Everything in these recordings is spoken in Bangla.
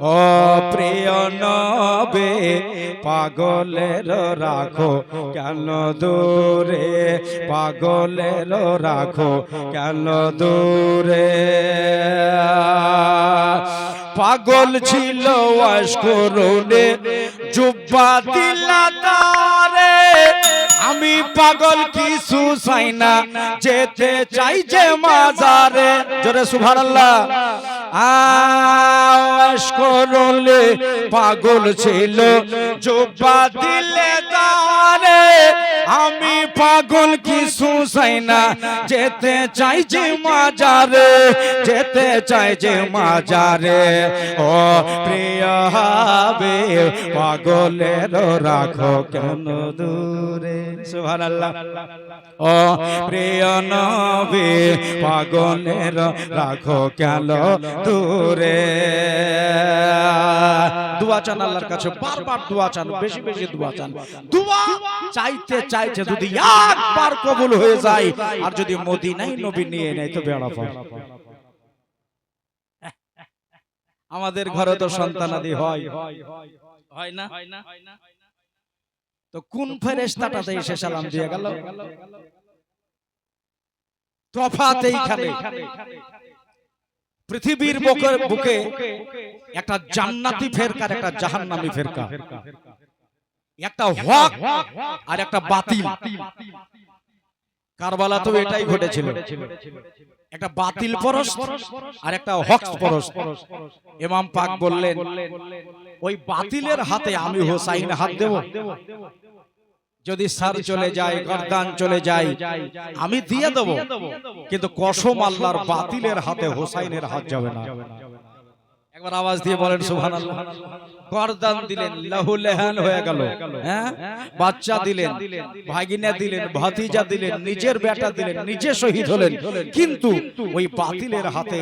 ও প্রিয় নবে, পাগলের রাখো, কেন দূরে? পাগলের রাখো, কেন দূরে? পাগল ছিল অস্করণে জুব্বা দিলা তারে। আমি পাগল কিছু চাই না, যেতে চাই যে মাজারে। জোরে সুবহানাল্লাহ। আশ করলে পাগল ছিল জোবা দিলে তারে আমি পাগল কিছু চাই না। যেতে চাই যে মাজারে, যেতে চাই যে মাজারে। ও প্রিয় হবে পাগলের রাখো কেন দূরে? সুবহানাল্লাহ। ও প্রিয় নবী, পাগলের রাখো কেন দূরে? দোয়া চান আল্লাহর কাছে বারবার দোয়া চান বেশি বেশি দোয়া চান। দোয়া চাইতে চাইতে যদি একবার কবুল হয়ে যায় আর যদি মদিনাই নবী নিয়ে নেয় তো বেড়া আমাদের ঘরে তো সন্তানাদি হয়। হয় না? তো কোন ফেরেশতাটাতে এসে সালাম দিয়ে গেল? তফাৎ এইখানে। পৃথিবীর বুকে বুকে একটা জান্নাতি ফেরকার একটা জাহান্নামী ফেরকা। একটা হক আর একটা বাতিল। কারবালা তো এটাই ঘটেছিল। একটা বাতিল পরশ আর একটা হক পরশ। ইমাম পাক বললেন ওই বাতিলের হাতে আমি হোসাইন হাত দেব। যদি সার চলে যায় গর্দান চলে যায় আমি দিয়ে দেব। কিন্তু কসম আল্লাহর বাতিলের হাতে হোসাইনের হাত যাবে না। একবার আওয়াজ দিয়ে বলেন সুবহানাল্লাহ। গর্দান দিলেন লাহু লেহান হয়ে গেল। হ্যাঁ? বাচ্চা দিলেন ভাগিনা দিলেন ভাতিজা দিলেন নিজের বেটা দিলেন নিজে শহীদ হলেন। কিন্তু ওই বাতিলের হাতে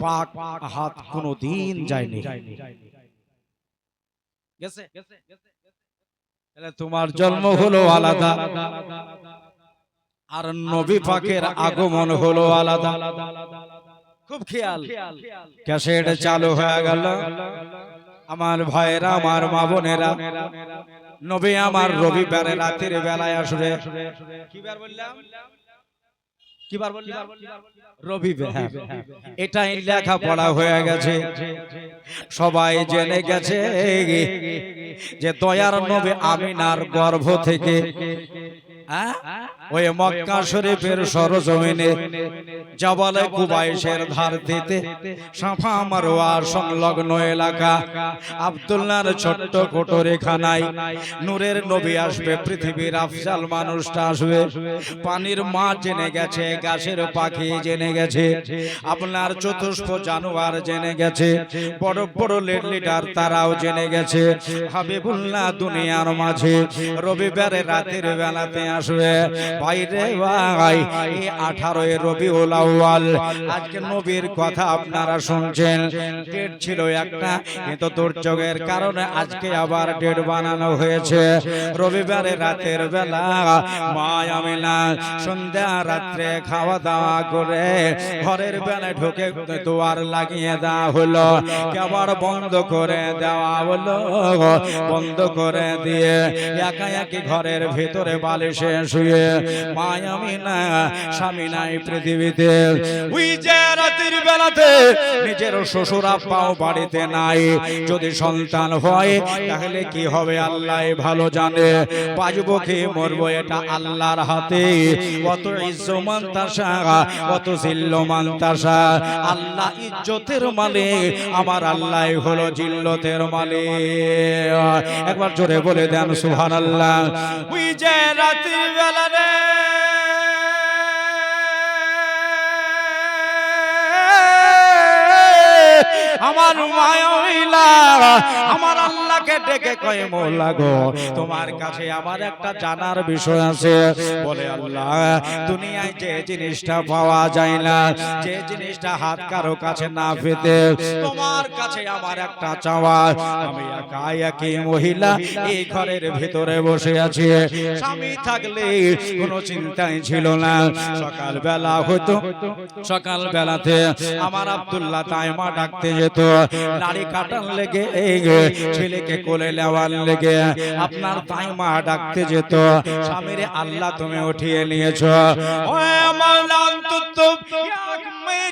পাক হাত কোনোদিন যায়নি। গেছে? তাহলে তোমার জন্ম হলো আলাদা। আর নবী পাকের আগমন হলো আলাদা। খুব খেয়াল। ক্যাসেট চালু হয়ে গেল। আমার ভাইয়েরা আমার মা বোনেরা নবী আমার রবিবারে রাতের বেলায় আসবে। কিবার বললাম? কিবার বললাম? রবিবার হ্যাঁ। এটাই লেখা পড়া হয়ে গেছে। সবাই জেনে গেছে যে দয়ার নবী আমিনার গর্ভ থেকে হ্যাঁ? ওই মক্কা শরীফের সরজমিনে জবালে কুবাইশের ধার দিতে সাফা মারোয়ার সংলগ্ন এলাকা আব্দুল্লাহর ছোট্ট কোটরেখানায় নূরের নবী আসবে পৃথিবীর আফজাল মানুষটা আসবে। পানির মা জেনে গেছে গাছের পাখি জেনে গেছে আপনার চতুষ্প জানোয়ার জেনে গেছে বড় বড় লেড লিডার তারাও জেনে গেছে হাবিবুল্লাহ দুনিয়ার মাঝে রবিবারে রাতের বেলাতে আসবে। বাইরে ভাই এই আঠারোই রবিউল আউয়াল। আজকে নবীর কথা আপনারা শুনছেন। ডেট ছিল একটা কিন্তু দুর্যোগের কারণে আজকে আবার ডেট বানানো হয়েছে। রবিবারে রাতের বেলা মা আমিনা সন্ধ্যা রাত্রে খাওয়া দাওয়া করে ঘরের বেলায় ঢুকে দুয়ার লাগিয়ে দেওয়া হলো। কেবল বন্ধ করে দেওয়া হলো? বন্ধ করে দিয়ে একা একি ঘরের ভেতরে বালিশে শুয়ে মায়ামি না স্বামী নাই পৃথিবীতে। ওই যে রাতের বেলাতে নিজের শ্বশুর আব্বাও বাড়িতে নাই। যদি সন্তান হয় তাহলে কি হবে আল্লাহ ভালো জানে। কি মরবো এটা আল্লাহর হাতে। কত ইজ্জমান তাসা জিল্লমান তাসা। আল্লাহ ইজ্জতের মালিক আমার আল্লাহ হলো জিল্লতের মালিক। একবার জোরে বলে দেন সুবহানাল্লাহ। ওই যে রাতের বেলা রে আমার মায়া আমার মোলাকে ডেকে কয় মোলা গো, তোমার কাছে আমার একটা জানার বিষয় আছে। বলে, আল্লাহ, দুনিয়ায় যে জিনিসটা পাওয়া যায় না, যে জিনিসটা হাত কারও কাছে না পেতে তোমার কাছে আমার একটা চাওয়া। আমি একা একই মহিলা, এই ঘরের ভিতরে বসে আছি। স্বামী থাকলে কোনো চিন্তাই ছিল না। সকাল বেলা হতো সকাল বেলাতে আমার আব্দুল্লাহ তাইমা ডাকতে যেত। নারী কাটান লেগে এই ছেলেকে কোলে নেওয়ার লেগে আপনার তাইমা ডাকতে যেত, স্বামীর আল্লাহ তুমি উঠিয়ে নিয়েছ। আমার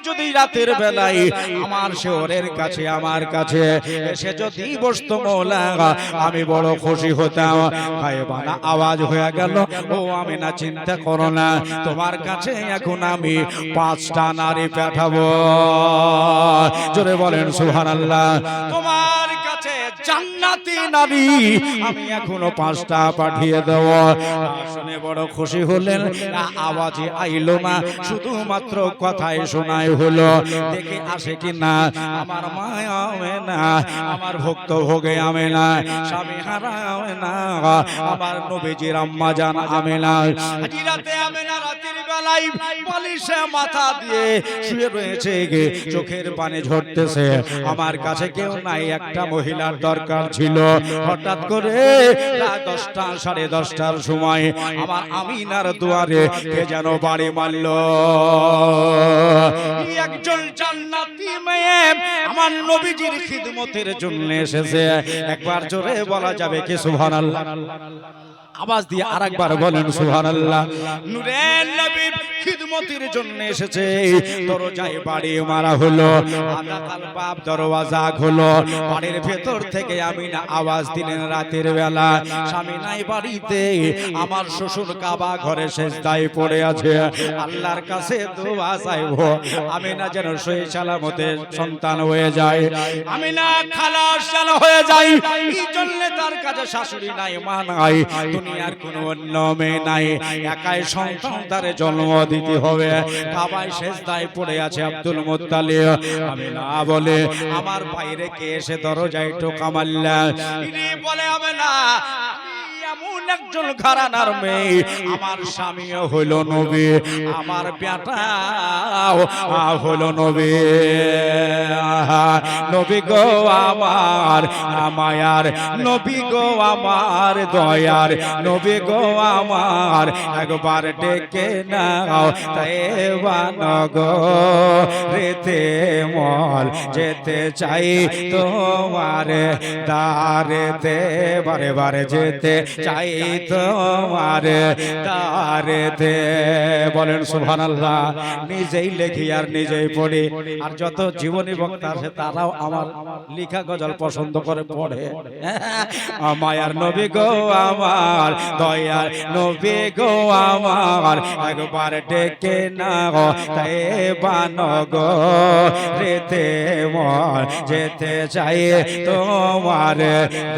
যদি রাতের বেলায় আমার শহরের কাছে, আমার কাছে এসে যদি বসতো মৌলা, আমি বড় খুশি হতাম। গায়েবানা আওয়াজ হয়ে গেল, ও আমি না চিন্তা করো না, তোমার কাছে এখন আমি পাঁচটা নারী পাঠাবো। জোরে বলেন সুহান আল্লাহ তোমার কাছে জান্নাতি নারী আমি এখনও পাঁচটা পাঠিয়ে দেব। শুনে বড় খুশি হলেন আওয়াজে আইলো না, শুধুমাত্র কথাই শোনাই হলো। দেখে আসে কি না, আমার মায়া হবে না, আমার ভক্ত ভোগে আমে না, স্বামী হারা হবে না, আমার নবীজির আম্মা জান আমে না। রাতে আমে না, রাতের বেলায় মাথা দিয়ে শুয়ে রয়েছে চোখের পানি ঝরতেছে। আমার কাছে কেউ নাই, একটা মহিলার দরকার। ছিল। হঠাৎ করে দশটা, সাড়ে দশটার সময় আমার আমিনার দুয়ারে কে যেন বাড়ি মারল। একজন জান্নাতি মেয়ে আমার নবীজির খিদমতের জন্য এসেছে। একবার জোরে বলা যাবে কি সুবহানাল্লাহ? আওয়াজ দিয়ে আরেকবার বলেন সুবহানাল্লাহ। নূরের নবীর খিদমতের জন্য এসেছে। দরজায় বাড়ি মারা হলো বাপ দরওয়াজা হলো বাড়ির ভেতর থেকে আমি না আওয়াজ দিলেন রাতের বেলা। স্বামী নাই বাড়িতে আমার শ্বশুর কাবা ঘরে শেষ দায় পড়ে আছে। আল্লাহর কাছে দোয়া চাইব আমি না যেন সই সালামতে সন্তান হয়ে যায়। আমি না খালাস যেন হয়ে যাই এই জন্য তার কাছে শাশুড়ি নাই মা নাই। দুনিয়ার কোনো অন্য মেয়ে নাই। একাই সন্তান তারে জন্ম দিতে হবে। কাবায় শেষ দায় পড়ে আছে আব্দুল মোত্তালি আমি না বলে আমার বাইরে কে এসে দরজায় টোকা মারলা? বলে আমি না। এমন একজন ঘরানার মেয়ে। আমার স্বামীও হইল নবী, আমার বেটাও হলো নবী। নবী গো আমার, মায়ার নবী গো আমার দয়ার, নবী গো আমার, একবার ডেকে নাও তাইবান গো রেতে মল যেতে চাই তোমার দারেতে বারে বারে যেতে চাই তোমার দারেতে বলেন, সুবহানাল্লাহ, নিজেই লেখি আর নিজেই পড়ি। আর যত জীবনী বক্তা আছে, তারাও আমার লিখা গজল পছন্দ করে পড়ে। মায়ার নবী গো আমার, দয়ার নবী গো আমার, একবার ডেকে না তাই বান গো। রেতে মল, যেতে চাই তোমার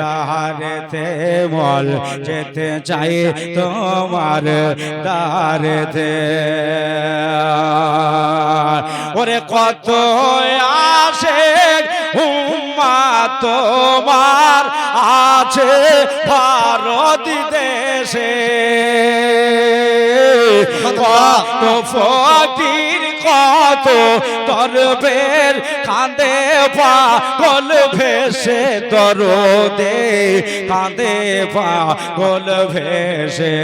দারেতে মল। যেতে চাই তোমার দারেতে ওরে কত আসে উম্মা তোমার আছে ভারত দেশে। কত ফকির কত তরবের কাঁদে পাগল ভেসে তর দে কাঁদে পাগল ভেসে।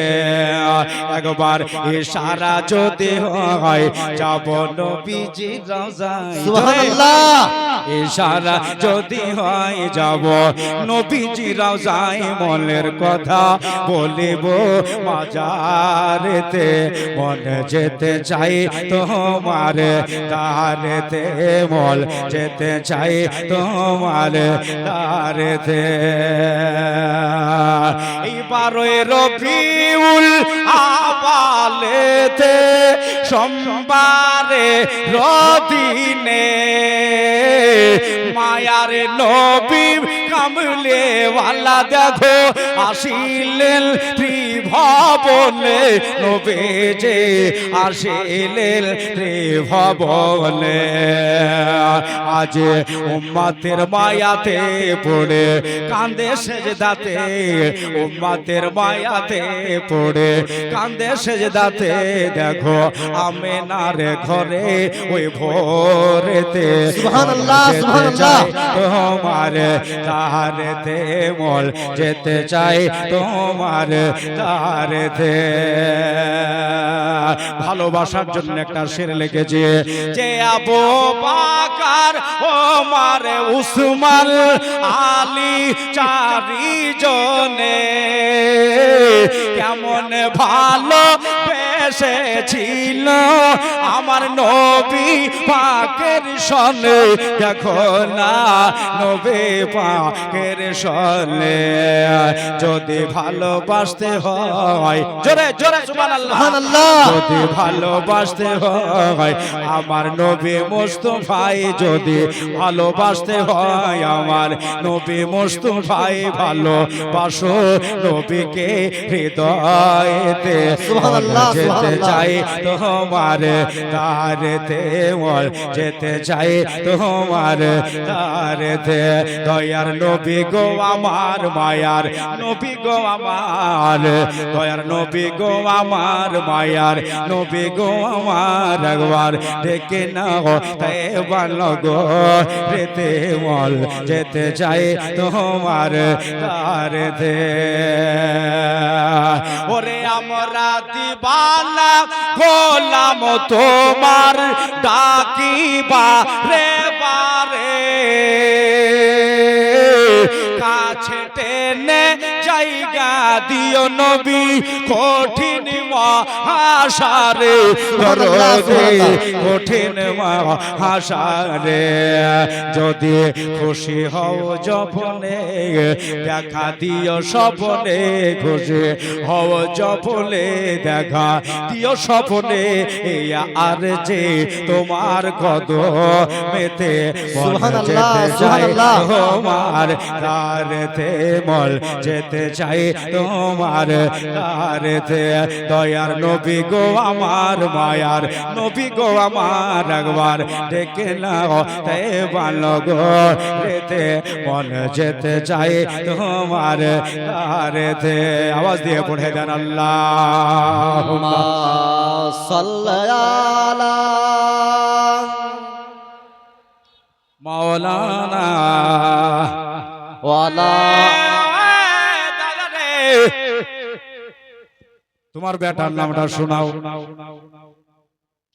একবার ইশারা যদি হয় যাব নবীজি সুবহানাল্লাহ। ইশারা যদি হয় যাব নবীজি রওজায় মনের কথা বলিব মাজারেতে মনে যেতে চাই তোমার তারেতে মল যেতে চাই, তোমার তারেতে এই বারোই রবিউল আবালেতে সোমবারে রদিনে মায়ার নবী কামলে ওয়ালা দেখো আসিলেন ত্রিভবনে নবেজে আসিলেন ত্রিভবনে আজ উম্মাতের মায়াতে পড়ে কান্দে সেজদাতে। উম্মাতের মায়াতে পড়ে কান্দে সেজদাতে। দেখো আমেনার ঘরে ওই ভোরেতে তোমার তাহারেতে মল যেতে চাই তোমার তাহারেতে। ভালোবাসার জন্য একটা শের লিখেছে যে আবু বাকার ওমর উসমান আলী চারি জনে কেমন ভালো বেসেছিল আমার নবী পাকের সনে। দেখো না নবী পাকের সনে। যদি ভালোবাসতে হয় জোরে জোরে সুবহানাল্লাহ। যদি ভালোবাসতে হয় আমার নবী মুস্তফাই। যদি ভালোবাসতে হয় আমার নবী মুস্তফাই। ভালোবাসো নবীকে হৃদয়েতে। সুবহানাল্লাহ, যেতে চাই তোমার তারেতে মল যেতে চাই তোমার তারেতে দয়ার নবী গো আমার মায়ার নবী গো আমার। দয়ার নবী গো আমার মায়ার নবী গো আমার একবার ডেকে নাও তাই ভালো গো রেতে মল যেতে চাই তোমার তারেতে ওরে দিবানা গোলাম তোমার ডাকিবা রে বারে। কাছে টেনে জায়গা দিও নবী কঠিন মহাসারে দরদে কঠিন মহাসারে যদি খুশি হও যপনে দেখা দিও স্বপনে খুশি হও যপনে দেখা দিও স্বপনে এই আর যে তোমার কত মেতে। তোমার তারেতে মল যেতে চাই তোমার তারেতে দয়ার নবী গো আমার মায়ার নবী গো আমার একবার ডেকে নাও। তাই ভালো গো রেতে মন যেতে চাই তোমার তারেতে আওয়াজ দিয়ে পড়ে দেন আল্লাহ মা সাল্লাল্লাহ। মাওলানা। ওয়ালা। তোমার বেটার নামটা শোনাও।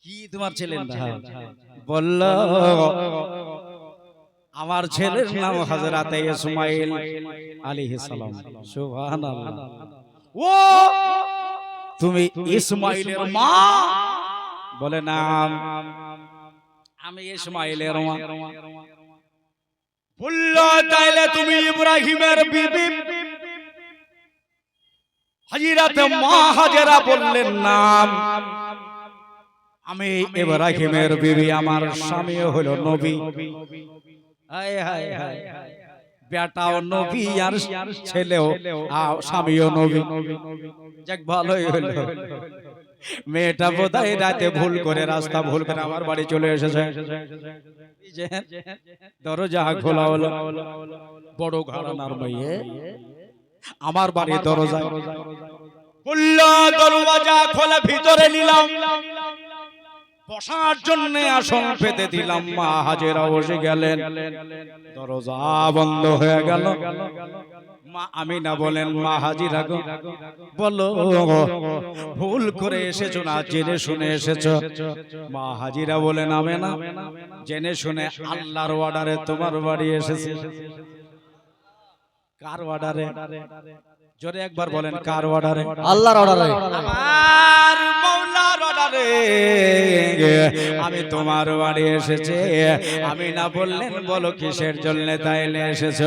কি তোমার ছেলের নাম? বলল আমার ছেলের নাম হযরতে ইসমাইল আলাইহিস সালাম। সুবহানাল্লাহ। ও তুমি ইসমাইলের মা? বলে নাম আমি ইসমাইলের মা। বলল তাইলে তুমি ইব্রাহিমের বিবি হাজিরাতে মা হাজেরা বললেন নাম। আমি ইব্রাহিমের বিবি আমার স্বামী হলো নবী। হায় হায় হায় বেটাও নবী আর ছেলেও স্বামীও নবী। যাক ভালোই হলো। মেয়েটা বোধহয় রাতে ভুল করে রাস্তা ভুল করে আমার বাড়ি চলে এসেছে। দরজা খোলা হলো। বড় ঘরানার মেয়ে আমার বাড়ির দরজা দরওয়াজা খোলা ভিতরে নিলাম। বসার জন্য আসন পেতে দিলাম মা হাজেরা বসে গেলেন। দরজা বন্ধ হয়ে গেল। মা আমিনা বলেন মা হাজিরা গো বলো ভুল করে এসেছ না জেনে শুনে এসেছ? মা হাজিরা বলেন আমি না জেনে শুনে আল্লাহর অর্ডারে তোমার বাড়ি এসেছে। কার অর্ডারে জোরে একবার বলেন কার অর্ডারে আল্লাহর অর্ডারে আমার মৌলার অর্ডারে আমি তোমার বাড়ি এসেছি। আমি না বললেন বলো কিসের জন্য তাইলে এসেছ?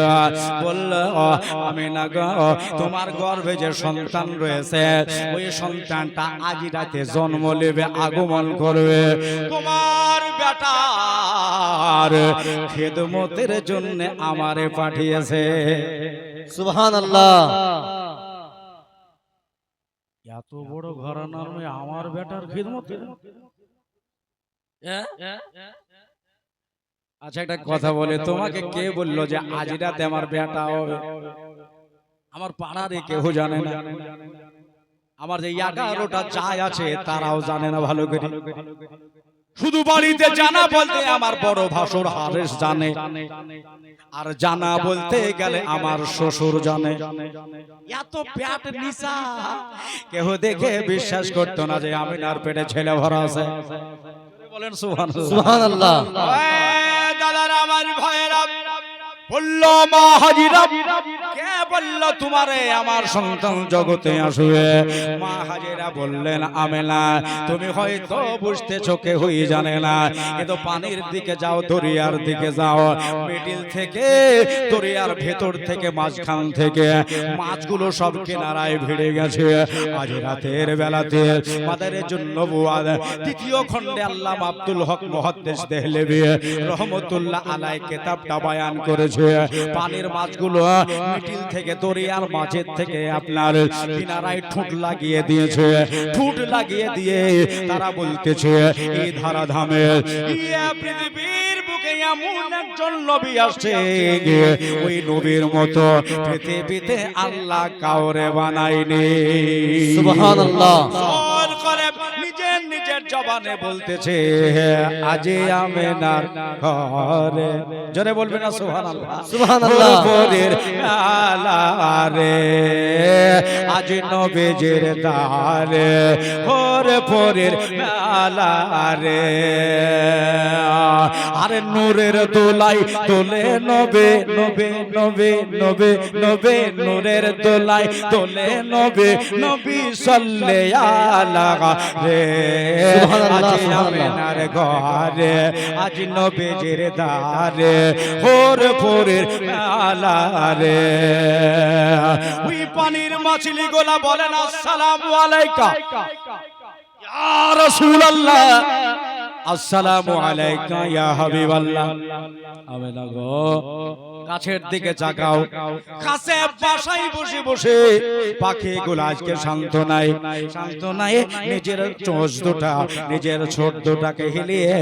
বলল আমি না গো তোমার গর্ভে যে সন্তান রয়েছে ওই সন্তানটা আজ রাতে জন্ম নেবে আগমন করবে। তোমার বেটার খেদমতের জন্য আমারে পাঠিয়েছে। সুবহানাল্লাহ। এত বড় ঘরানার মেয়ে আমার বেটার খিদমত। আচ্ছা একটা কথা বলে। তোমাকে কে বলল যে আজ রাতে আমার বেটা হবে? আমার পাড়ার কেউ জানে না। আমার যে এগারোটা চাই আছে তারাও জানে না ভালো করে। শুধু বাড়িতে জানা বলতে আমার বড় ভাসুর হারেস জানে। আর জানা বলতে গেলে আমার শ্বশুর জানে। এত প্যাট নিশা কেহ দেখে বিশ্বাস করতো না যে আমি আর পেটে ছেলে ভরা আছে। বলেন সুহান সুহান আল্লাহ দাদারা আমার ভয়েরা বলল মা হাজিরা কে বলল তোমারে আমার সন্তান জগতে আসবে? মা হাজিরা বললেন আমেলা তুমি হয়তো হই জানে না। কিন্তু পানির দিকে যাও দরিয়ার দিকে যাও। মিডিল থেকে দরিয়ার ভেতর থেকে মাঝখান থেকে মাছগুলো সব কিনারায় ভিড়ে গেছে। আজ রাতের বেলাতে মাদারের জন্য বুয়াদ তৃতীয় খণ্ডে আল্লাহ আব্দুল হক মহাদ্দেশ দেহলেবি রহমতুল্লাহ আলাই কেতাবটা বয়ান করেছে। পানির মাছগুলো মিটিল থেকে দরিয়ার মাঝের থেকে আপনার কিনারায় ঠুট লাগিয়ে দিয়েছে। ঠুট লাগিয়ে দিয়ে তারা বলতেছে এই ধারা ধামে ইয়া পৃথিবীর বুকে এমন একজন নবী আসছে ওই নবীর মতো পৃথিবীতে আল্লাহ কাউরে বানায়নি। সুবহান আল্লাহ জোর করে নিজের নিজের জবানে বলতেছে আজে আমেনার ঘরে। জোরে বলবে না সুবহানাল্লাহ। সুবহানাল্লাহ। ভোরের আলারে আজ নবেজের দারে ভোরে পরের আলারে। আরে নূরের দোলাই তোলে নবে নবে নবে নবে নবে নূরের দোলাই তোলে নবে নবী সাল্লে আলা রে। সুবহানাল্লাহ, আজ সুবহানাল্লাহ। ঘরে আজ নবেজের দারে ভোর ভোরের আলারে ওই পানির মাছলি গোলা বলেন আসসালামু আলাইকা। ইয়া রাসূলুল্লাহ। আসসালামু আলাইকা ইয়া হাবিবাল্লাহ। আবে না গো। কাছের দিকে চাকাও কাছে বাসায় বসে বসে পাখি গুলো আজকে শান্ত নাই। শান্ত নাই। নিজের চোঁচ দুটা নিজের ছোট দুটাকে হিলিয়ে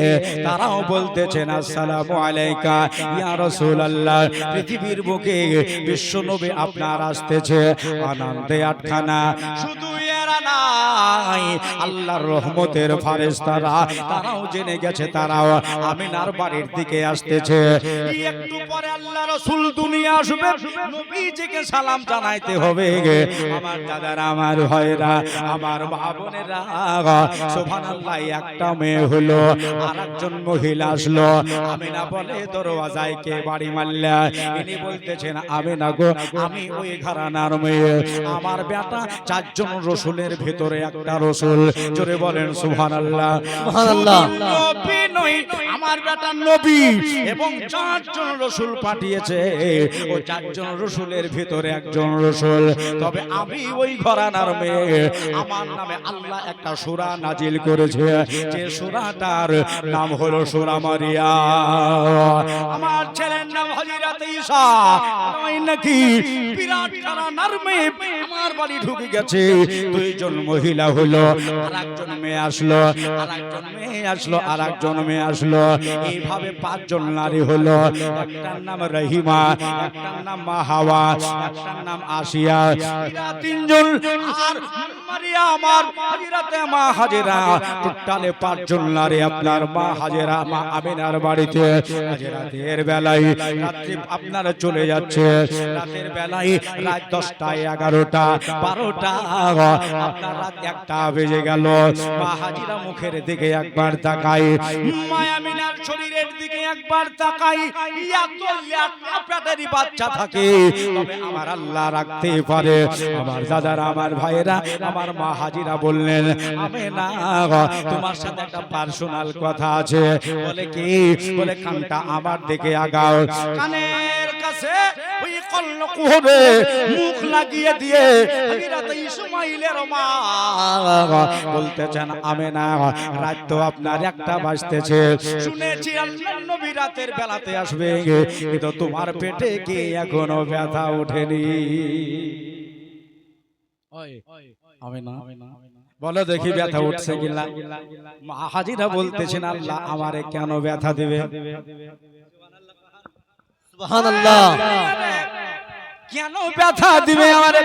তারাও বলতেছেন আসসালামু আলাইকা ইয়া রাসূলুল্লাহ। পৃথিবীর বুকে বিশ্ব নবী আপনার আসতেছে। আনন্দে আটখানা। শুধু এরা নাই, আল্লাহর রহমতের ফারেস্তারা তারাও জেনে গেছে, তারাও আমিনার বাড়ির দিকে আসতেছে। একটু পরে আল্লাহ রসুল দুনিয়া আসবে, নবীজিকে সালাম জানাইতে হবে আমার আমার আমার মা বোনেরা সুবহানাল্লাহ, একটা মেয়ে হলো আর একজন মহিলা আসলো। আমিনা বলে, দরওয়াজায় কে বাড়ি মারলা? ইনি বলতেছেন, আমিনা গো, আমি ওই ঘরানার মেয়ে। আমার বেটা চারজন রসুলের ভিতরে একটা রসুল। জোরে বলেন সুবহানাল্লাহ। সুবহানাল্লাহ। শুধু নবী নই আমার বেটা নবী। এবং চারজন রসুল পাঠিয়েছে। ও চারজন রসুলের ভিতরে একজন রসুল। তবে আমি ওই ঘরানার মেয়ে। আমার নামে আল্লাহ একটা সূরা নাজিল করেছে। যে সূরাটার নাম হলো সূরা মারিয়া। আমার ছেলের নাম হযরত ঈসা নয় নাকি বিরাট ঘরানার মেয়ে আমার বাড়ি ঢুকে গেছে। দুইজন মহিলা হলো আর একজন মেয়ে আসলো আর একজন মেয়ে আসলো আর একজন মেয়ে আসলো। এইভাবে পাঁচজন নারী হলো। একটার নাম রহিমা, একটার নাম মাহাওয়া, একটার নাম আসিয়া। তিনজন, আর মারিয়া আমার হাজিরাতে মা হাজিরা। টোটালে পাঁচজন নারী আপনার মা হাজিরা, মা আমিনার বাড়িতে। রাতের বেলায় রাত্রি আপনারা চলে যাচ্ছে। রাতের বেলায় রাত দশটা এগারোটা, বারোটা। আপনার রাত একটা বেজে গেল। মা হাজিরা মুখের দিকে একবার তাকাই। মায়ামিনার শরীরের দিকে একবার তাকাই। এত বাচ্চা থাকে। তবে আমার আল্লাহ রাখতে পারে। আমার দাদারা আমার ভাইয়েরা আমার মা হাজিরা বললেন আমি না তোমার সাথে একটা পার্সোনাল কথা আছে। বলে কি? বলে কানটা আমার দিকে আগাও। কানের কাছে ওই মুখ লাগিয়ে দিয়ে। হযরত ইসমাইলের মা বলতেছেন আমি না রাত তো আপনার একটা বাজতেছে। শুনেছি আল্লাহর নবী রাতের বেলাতে আসবে। কিন্তু তোমার পেটে কি এখনও ব্যথা ওঠেনি? আমি না বলো দেখি ব্যথা উঠছে কিনা। হাজিরা বলতেছেন আল্লাহ আমারে কেন ব্যথা দিবে? কেন ব্যথা দিবে আমারে?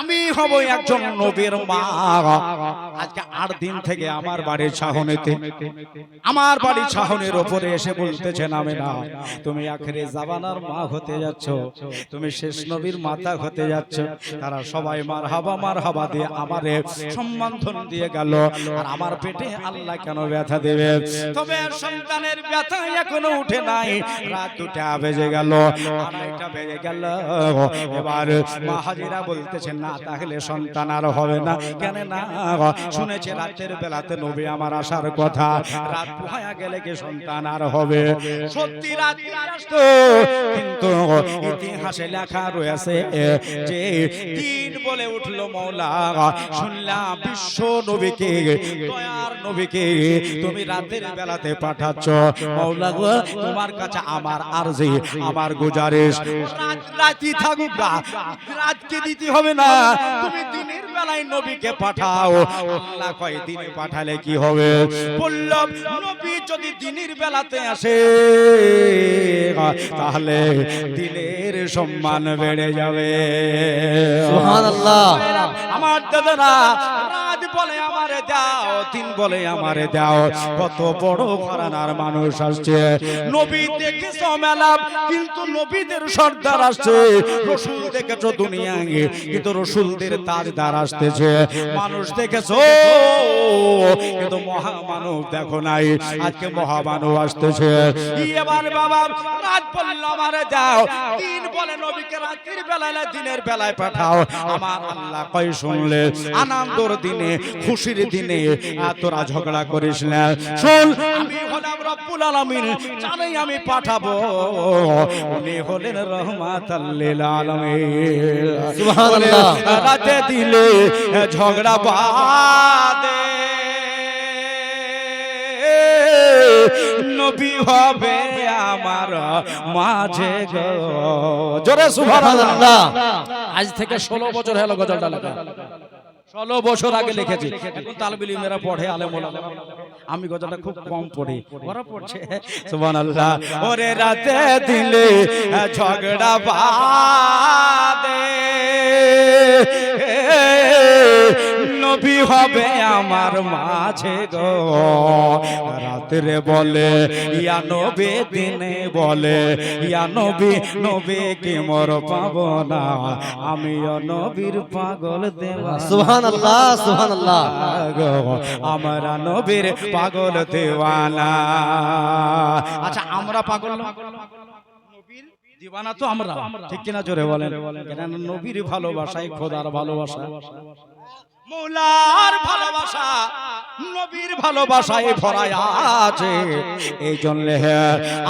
আমি হব একজন নবীর মা। আজকে আট দিন থেকে আমার বাড়ির ছাহনেতে আমার বাড়ির ছাহনের ওপরে এসে বলতেছেন আমি না তুমি আখেরে জাবানার মা হতে যাচ্ছ। তুমি শেষ নবীর মাতা হতে যাচ্ছ। তারা সবাই মার হাবা মার হাবা দিয়ে আমারে সম্মানধন দিয়ে গেল। আর আমার পেটে আল্লাহ কেন ব্যথা দেবে? তবে সন্তানের ব্যথা এখনও উঠে নাই। রাত দুটা বেজে গেল। আড়াইটা বেজে গেল। এবার মা হাজিরা বলতেছেন না তাহলে সন্তান আর হবে না। কেন না শুনেছে রাতের বেলাতে নবী আমার আসার কথা। রাত পোহায়া গেলে কি সন্তান আর হবে? সত্যি রাত আসতো। কিন্তু ইতিহাসে লেখা রয়েছে যে দিন বলে উঠল মৌলা। শুনলাম বিশ্ব নবীকে দয়ার নবীকে তুমি রাতের বেলাতে পাঠাচ্ছ। মৌলা গো তোমার কাছে আমার আরজি আমার গুজারিশ। রাত রাতি থাকুক না রাতকে দিতে হবে না। তুমি দিনের বেলায় নবীকে পাঠাও। আল্লাহ কয় দিনে পাঠালে কি হবে? বললাম নবী যদি দিনের বেলাতে আসে তাহলে দিনের সম্মান বেড়ে যাবে। সুবহানাল্লাহ। আমার দাদারা আমারে দাও দিন বলে আমারে দাও। কত বড় ঘরানার মানুষ আসছে। নবী দেখেছ মেলা কিন্তু নবীদের সর্দার আসছে। রসুল দেখেছ কিন্তু রসুলদের তাজদার আসতেছে। মানুষ দেখেছ কিন্তু মহামানব দেখো নাই। আজকে মহামানব আসতেছে। এবার বাবা রাত বলল আমারে দাও। দিন বলে নবীকে রাত্রির বেলায় দিনের বেলায় পাঠাও। আমার আল্লাহ কই শুনলে আনন্দর দিনে খুশির তোরা ঝগড়া করিস না। শুন আমি হলাম রব্বুল আলামিন জানাই আমি পাঠাবো। উনি হলেন রহমাতাল লিল আলামিন। সুবহানাল্লাহ। রাতে দিলে ঝগড়া বাদে নবী হবে আমার মাঝে গো। জোরে সুবহানাল্লাহ। আজ থেকে ষোলো বছর হলো গজলটা লেখা। ষোলো বছর আগে লিখেছি। এখন তালবিলি মেরা পড়ে আলেম ওলামা। আমি কথাটা খুব কম পড়ি। ওরা পড়ছে। সুবহানাল্লাহ। ওরে রাতে দিলে ঝগড়া বাদে নবী হবে আমার মাঝে গো। রাত্রে বলে ইয়া নবী দিনে বলে ইয়া নবী নবী কি মোর পাবো না আমিও নবীর পাগল দেওয়া সুবহানাল্লাহ সুবহানাল্লাহ। গো আমরা নবীর পাগল দেওয়ানা। আচ্ছা আমরা পাগল না? নবীর দিওয়ানা তো আমরা। ঠিক কিনা জোরে বলেন? নবীর ভালোবাসাই খোদার ভালোবাসা। মৌলার ভালোবাসা, নবীর ভালোবাসায় ভরায় আছে। এই জন্য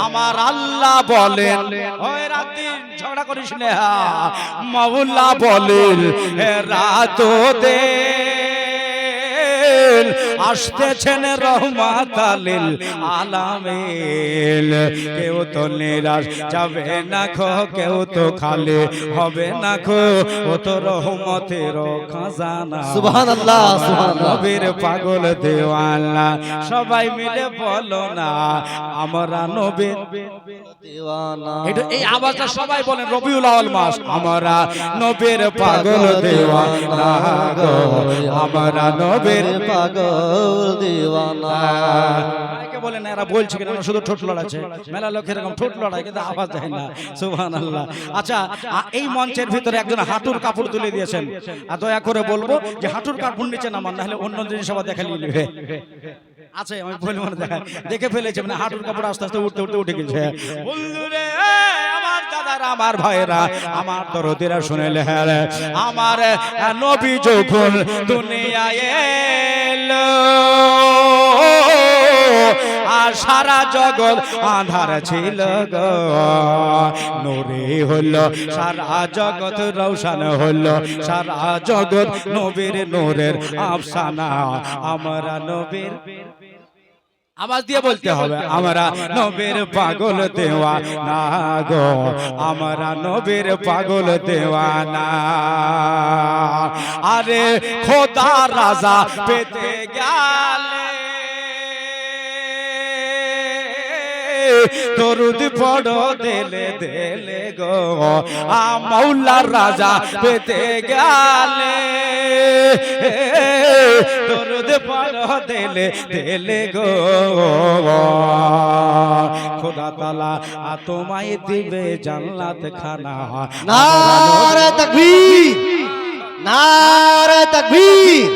আমার আল্লাহ বলেন, ওই রাতে ঝগড়া করিস না। মাওলা বলেন রাত দে। আসতেছেন রহমাত আলিল আলামিন। কেউ তো নিরাশ যাবে না খো কেউ তো খালি হবে না খো ও তো রহমতের খাজানা। সুবহানাল্লাহ, সুবহানাল্লাহ। নবীর পাগল দেওয়ানা সবাই মিলে বলো না আমরা নবীর দিওয়ানা। এটা এই আওয়াজটা সবাই বলেন রবিউল আউয়াল মাস। আমরা নবীর পাগল দেওয়ানা গো আমরা নবীর পাগল দিওয়ানা। অনেকে বলেন এরা বলছে কেন শুধু ঠোঁট লড়াচ্ছে। মেলা লোক এরকম ঠোঁট লড়ায়, কিন্তু আওয়াজ দেয় না। সুহান আল্লাহ আচ্ছা এই মঞ্চের ভিতরে একজন হাঁটুর কাপড় তুলে দিয়েছেন। আর দয়া করে বলব যে হাঁটুর কাপড় নিচে নামান না হলে অন্য জিনিস সবাই দেখা নিয়ে আছে আমি বলি মনে দেখা দেখে ফেলেছে মানে হাঁটুর কাপড় আস্তে আস্তে উঠতে উঠতে উঠে গেছে। বন্ধুরে আমার দাদার আমার ভাইরা আমার দরদিরা শুনেলে হ্যাঁ আমার নবী যখন দুনিয়ায় এলো আর সারা জগৎ আধার ছিল গো। নূরে হলো, সারা জগৎ রৌশন হলো, সারা জগৎ নবীর নূরের আফসানা। আমরা নবীর আওয়াজ দিয়ে বলতে হবে, আমরা নবীর পাগল দেওয়া না গো। আমরা নবীর পাগল দেওয়া না। আরে খোদা রাজা পেতে গেলে। দরুদ পড়ো, দেলে দেলে গো। আ মৌলার রাজা পেতে গেলে। দরুদ পড়ো, দেলে দেলে গো। খোদা তালা তোমায় দিবে জান্নাত খানা নারে তকবীর নারে তকবীর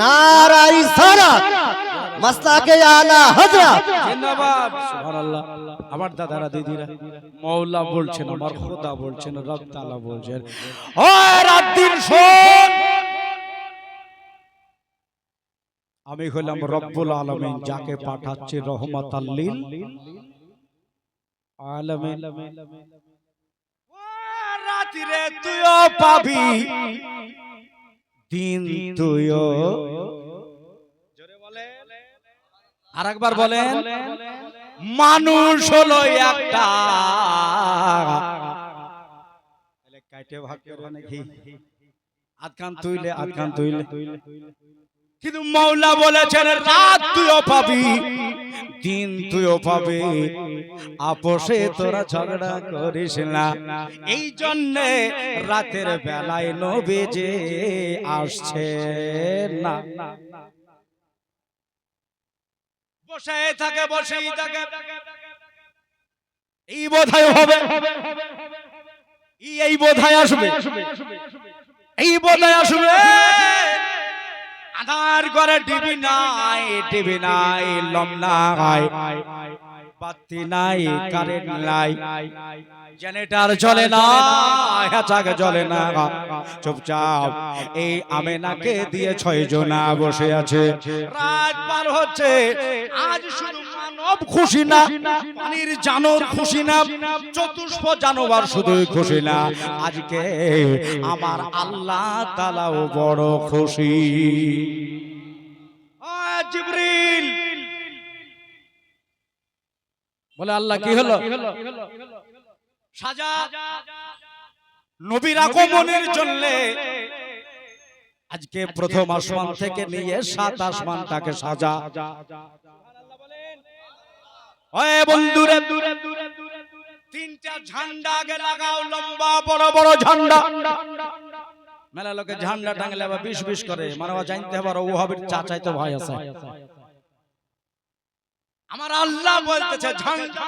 নারা ইসারাত মাস্তাকে হযরত জিন্দাবাদ। সুবহানাল্লাহ। আমার দাদারা, দিদিরা বলছেন, আমার খোদা বলছেন, রব তাআলা বলছেন ও রাত দিন আমি হলাম রব্বুল আলামিন, যাকে পাঠাচ্ছি রহমাতাল লিল আলামিন। রাতিরে তুইও পাবি, দিন তুইও আর একবার বলেন মানুষ হলো একটা। তাহলে কাইটে ভাগ করবে নাকি? আধখান তুইলে আধখান তুইলে। কিন্তু মৌলা বলেছেন রাত তুইও পাবি দিন তুইও পাবি। আপোষে তোরা ঝগড়া করিস না। এই জন্যে রাতের বেলায় নবী যে আসছে। না। এই বোধহয় হবে। এই- বোধহয় আসবে। এই বোধহয় আসবে। আধার করে টিভি নাই টিভি নাই, লম নাই, বাতি নাই, কারেন্ট নাই। জেনারেটর চলে না, হ্যাচাকে চলে না। চুপচাপ, এই আমেনাকে দিয়ে ছয় জনা বসে আছে। রাত পার হচ্ছে, আজ শুধু মানব খুশি না, পানির জানোর খুশি না, চতুষ্প জানোয়ার শুধু খুশি না। আজকে আমার আল্লাহ তালাও বড় খুশি। জিবরিল। বলে, আল্লাহ, কি হলো? সাজা। নবীর আগমনের জন্য আজকে প্রথম আসমান থেকে নিয়ে সাত আসমান তাকে সাজা। বন্ধুরে তিনটা ঝান্ডা আগে লাগাও লম্বা বড় বড় ঝান্ডা। মেলা লোকে ঝান্ডা টাঙলে আবার বিষ বিষ করে। মানে ও জানতে পারো ও হবে চাচাই তো ভাই আছে। আমার আল্লাহ বলতেছে ঝান্ডা।